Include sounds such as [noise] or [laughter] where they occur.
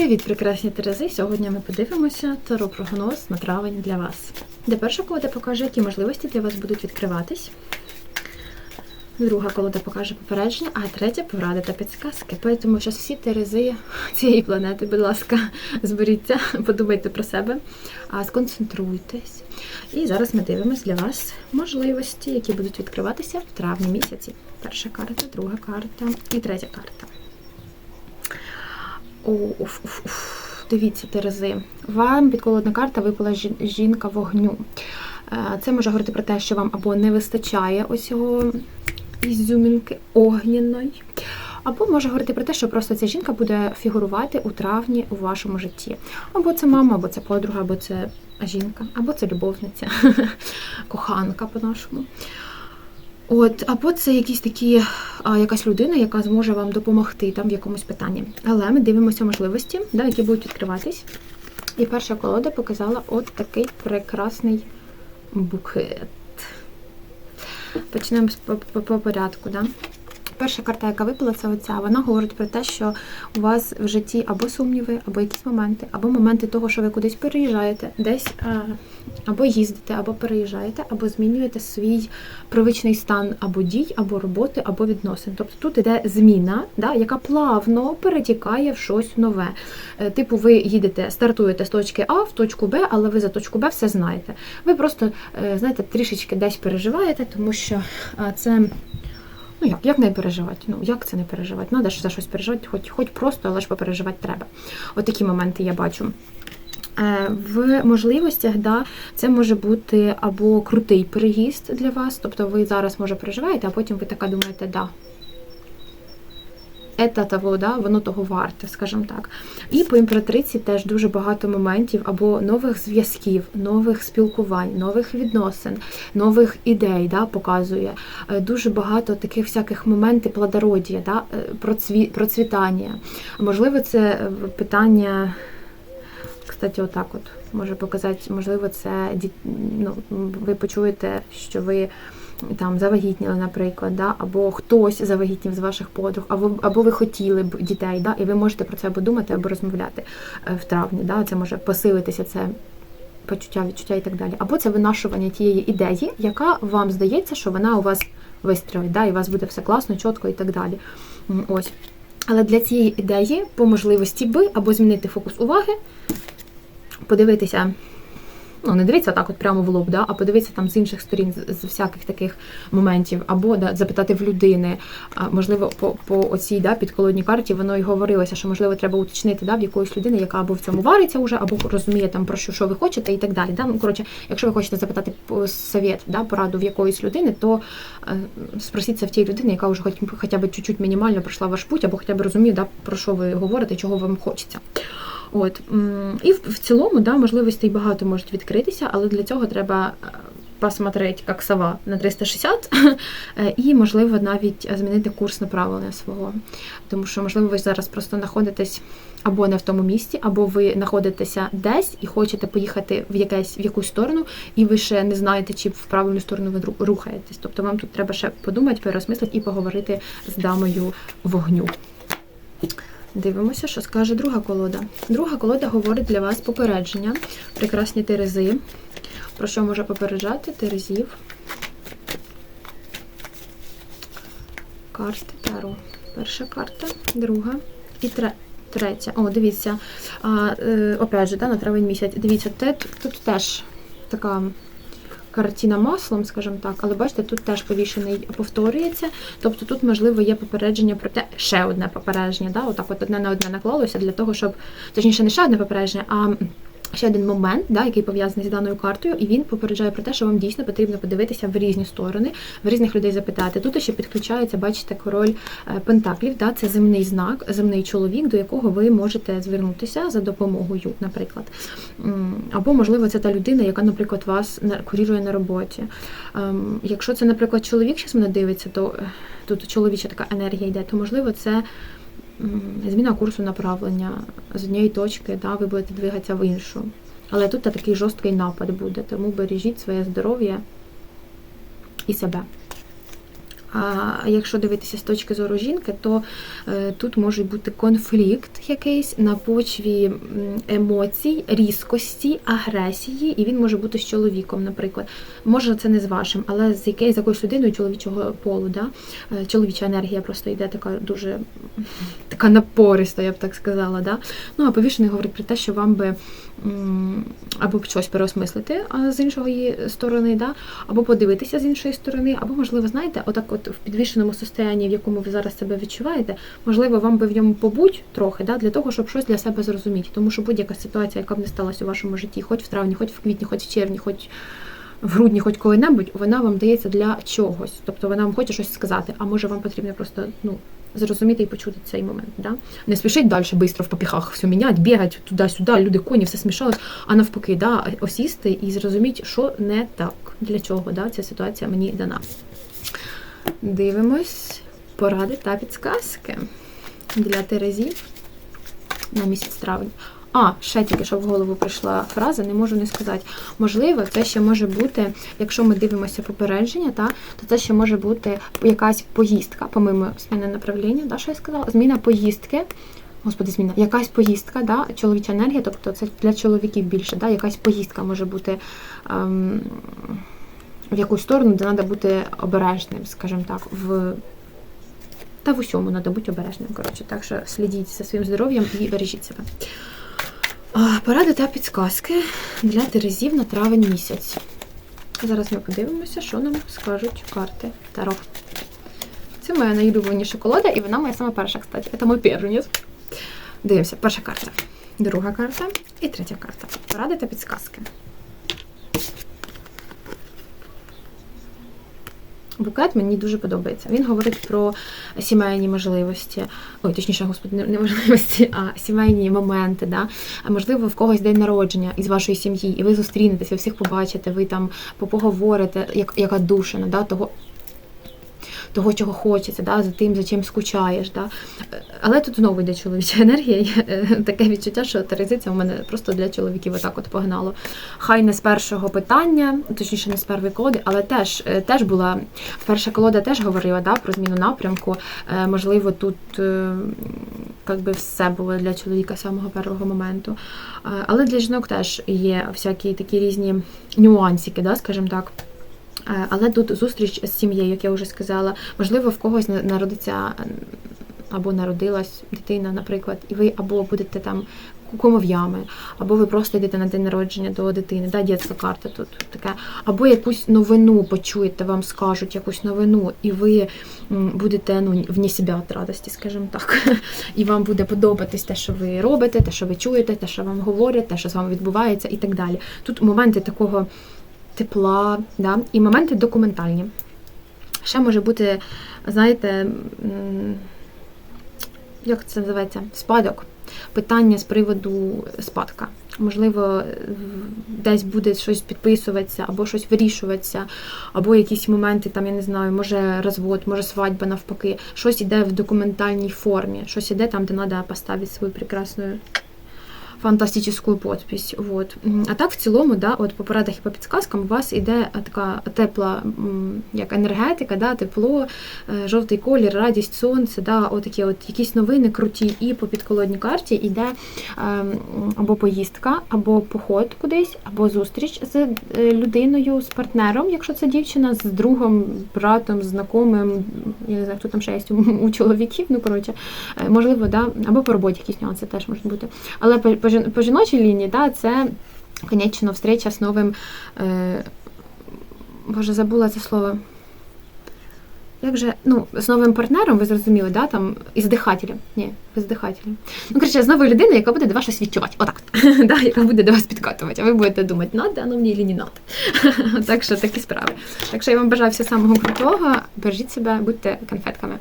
Привіт, прекрасні Терези! Сьогодні ми подивимося таро прогноз на травень для вас. Де перша колода покаже, які можливості для вас будуть відкриватись. Друга колода покаже попередження, а третя поради та підсказки. Тому що всі терези цієї планети, будь ласка, [laughs] зберіться, подумайте про себе, сконцентруйтесь. І зараз ми дивимося для вас можливості, які будуть відкриватися в травні місяці. Перша карта, друга карта і третя карта. Уф, уф, уф. Дивіться, Терези. Вам підколодна карта випала жінка вогню. Е, Це може говорити про те, що вам або не вистачає ось цього ізюмінки огняної, або може говорити про те, що просто ця жінка буде фігурувати у травні у вашому житті. Або це мама, або це подруга, або це жінка, або це любовниця, [laughs] коханка по-нашому. От, або це якісь такі, а, якась людина, яка зможе вам допомогти там в якомусь питанні. Але ми дивимося можливості, да, які будуть відкриватись. І перша колода показала от такий прекрасний букет. Почнемо по, по, по порядку. Да? Перша карта, яка випала, це оця. Вона говорить про те, що у вас в житті або сумніви, або якісь моменти, або моменти того, що ви кудись переїжджаєте, десь або їздите, або переїжджаєте, або змінюєте свій привичний стан або дій, або роботи, або відносин. Тобто тут іде зміна, да, яка плавно перетікає в щось нове. Е, Типу, ви їдете, стартуєте з точки А в точку Б, але ви за точку Б все знаєте. Ви просто е, знаєте, трішечки десь переживаєте, тому що це. Ну як, як не переживати? Ну як це не переживати? Надо ж за щось переживати, хоч, хоч просто, але ж попереживати треба. От такі моменти я бачу. Е, В можливостях, да, це може бути або крутий переїзд для вас, тобто ви зараз може переживаєте, а потім ви така думаєте, да. Ета того, да, воно того варте, скажімо так. І по імператриці теж дуже багато моментів або нових зв'язків, нових спілкувань, нових відносин, нових ідей да, показує. Е, Дуже багато таких всяких моментів плодородія, да, е, процві, процвітання. Можливо, це е, питання. Кстати, отак от може показати, можливо, це ну, ви почуєте, що ви там завагітніли, наприклад, да? або хтось завагітнів з ваших подруг, або, або ви хотіли б дітей, да? і ви можете про це або думати, або розмовляти е, в травні. Да? Це може посилитися це. Почуття, відчуття і так далі. Або це винашування тієї ідеї, яка вам здається, що вона у вас вистрілить, да, і у вас буде все класно, чітко і так далі. Ось. Але для цієї ідеї, по можливості би, або змінити фокус уваги, подивитися, ну не дивіться так, от прямо в лоб, да, а подивитися там з інших сторін, з, з всяких таких моментів, або да, запитати в людини. А, можливо, по, по оцій да, підколодній карті воно і говорилося, що можливо треба уточнити да, в якоїсь людини, яка або в цьому вариться вже, або розуміє там про що, що ви хочете, і так далі. Да? Ну, коротше, якщо ви хочете запитати совет, да, пораду в якоїсь людини, то е, спросіться в тій людини, яка вже хоч, хоча б чуть-чуть мінімально пройшла ваш путь, або хоча б розуміє, да, про що ви говорите, чого вам хочеться. От і в, цілому, да, можливостей багато можуть відкритися, але для цього треба е, посмотреть як сова на 360 [laughs] е, і, можливо, навіть змінити курс направлення свого. Тому що, можливо, ви зараз просто знаходитесь або не в тому місці, або ви знаходитеся десь і хочете поїхати в якесь в якусь сторону, і ви ще не знаєте, чи в правильну сторону ви рухаєтесь. Тобто вам тут треба ще подумати, переосмислити і поговорити з дамою вогню. Дивимося, що скаже друга колода. Друга колода говорить для вас попередження. Прекрасні терези. Про що може попереджати терезів? Карти Таро. Перша карта, друга і тре- третя. О, дивіться. А, е, опять же, да, на травень місяць. Дивіться, те, тут теж така картина маслом, скажімо так, але бачите, тут теж повішений повторюється. Тобто тут, можливо, є попередження про те, ще одне попередження, да, отак от одне на одне наклалося для того, щоб, точніше, не ще одне попередження, а ще один момент, да, який пов'язаний з даною картою, і він попереджає про те, що вам дійсно потрібно подивитися в різні сторони, в різних людей запитати. Тут ще підключається, бачите, король е, Пентаклів, да, це земний знак, земний чоловік, до якого ви можете звернутися за допомогою, наприклад. Або, можливо, це та людина, яка, наприклад, вас курірує на роботі. Ем, Якщо це, наприклад, чоловік зараз мене дивиться, то е, тут чоловіча така енергія йде, то можливо це зміна курсу направлення з однієї точки, да, ви будете двигатися в іншу. Але тут такий жорсткий напад буде, тому бережіть своє здоров'я і себе. А якщо дивитися з точки зору жінки, то е, тут може бути конфлікт якийсь на почві емоцій, різкості, агресії, і він може бути з чоловіком, наприклад. Може, це не з вашим, але з якоюсь якоюсь людиною чоловічого полу. Да? Е, Чоловіча енергія просто йде така дуже така напориста, я б так сказала. Да? Ну, а повішений говорить про те, що вам би або щось переосмислити з іншої сторони, да? або подивитися з іншої сторони, або, можливо, знаєте, отак от в підвішеному состоянні, в якому ви зараз себе відчуваєте, можливо, вам би в ньому побудь трохи, да? для того, щоб щось для себе зрозуміти. Тому що будь-яка ситуація, яка б не сталася у вашому житті, хоч в травні, хоч в квітні, хоч в червні, хоч в грудні, хоч коли-небудь, вона вам дається для чогось. Тобто вона вам хоче щось сказати, а може вам потрібно просто ну, зрозуміти і почути цей момент. Да? Не спішить далі швидко в попіхах все міняти, бігати туди-сюди, люди, коні, все смішалось, а навпаки, да, осісти і зрозуміти, що не так, для чого да, ця ситуація мені дана. Дивимось поради та підсказки для Терезі на місяць травень. А, ще тільки що в голову прийшла фраза, не можу не сказати. Можливо, це ще може бути, якщо ми дивимося попередження, та, то це ще може бути якась поїздка, помимо зміни направлення, да, що я сказала? Зміна поїздки. Господи, зміна, якась поїздка, да, чоловіча енергія, тобто це для чоловіків більше, да, якась поїздка може бути ем, в якусь сторону, де треба бути обережним, скажімо так, в та в усьому треба бути обережним. Коротше, так що слідіть за своїм здоров'ям і бережіть себе. Поради та підсказки для Терезів на травень місяць. Зараз ми подивимося, що нам скажуть карти Таро. Це моя найулюбленіша колода, і вона моя сама перша, кстати. Це мій перший Дивимося, перша карта, друга карта і третя карта. Поради та підсказки. Букет мені дуже подобається. Він говорить про сімейні можливості, ой, точніше, господи, не- можливості, а сімейні моменти. Да? А можливо, в когось день народження із вашої сім'ї, і ви зустрінетеся, всіх побачите, ви там поговорите, як, яка душина, да? того. Того, чого хочеться, да, за тим, за чим скучаєш. Да. Але тут знову йде чоловіча [laughs] енергія. Е, таке відчуття, що Терезиця у мене просто для чоловіків отак от погнало. Хай не з першого питання, точніше, не з першої колоди, але теж, е, теж була перша колода теж говорила да, про зміну напрямку. Е, Можливо, тут е, як би все було для чоловіка з самого першого моменту. Але для жінок теж є всякі такі різні нюансики, да, скажімо так. Е, Але тут зустріч з сім'єю, як я вже сказала. Можливо, в когось на- народиться або народилась дитина, наприклад, і ви або будете там кумов'ями, або ви просто йдете на день народження до дитини, да, дітська карта тут таке, або якусь новину почуєте, вам скажуть якусь новину, і ви будете ну, вні себе від радості, скажімо так. [laughs] І вам буде подобатись те, що ви робите, те, що ви чуєте, те, що вам говорять, те, що з вами відбувається, і так далі. Тут моменти такого тепла, да? і моменти документальні. Ще може бути, знаєте, як це називається? Спадок. Питання з приводу спадка. Можливо, десь буде щось підписуватися, або щось вирішуватися, або якісь моменти, там, я не знаю, може розвод, може свадьба навпаки. Щось іде в документальній формі, щось іде там, де треба поставити свою прекрасну фантастичну подпись. Вот. А так, в цілому, да, от по порадах і по підсказкам у вас іде така тепла як енергетика, да, тепло, е, жовтий колір, радість, сонце, да, отакі от якісь новини круті. І по підколодній карті йде ем, або поїздка, або поход кудись, або зустріч з е, людиною, з партнером, якщо це дівчина, з другом, братом, знайомим, я не знаю, хто там ще є у, чоловіків, ну коротше, е, можливо, да, або по роботі якісь нюанси теж можуть бути. Але по, по, жін- по жіночій лінії, да, це, звісно, встреча з новим. Е, Боже, забула це слово. Як же, ну, з новим партнером, ви зрозуміли, да, там, із дихателем. Ні, без дихателем. Ну, коротше, з новою людиною, яка буде до вас щось відчувати. Отак. [laughs] да, яка буде до вас підкатувати. А ви будете думати, надо, оно мені чи не надо. [laughs] так що такі справи. Так що я вам бажаю всього самого крутого. Бережіть себе, будьте конфетками.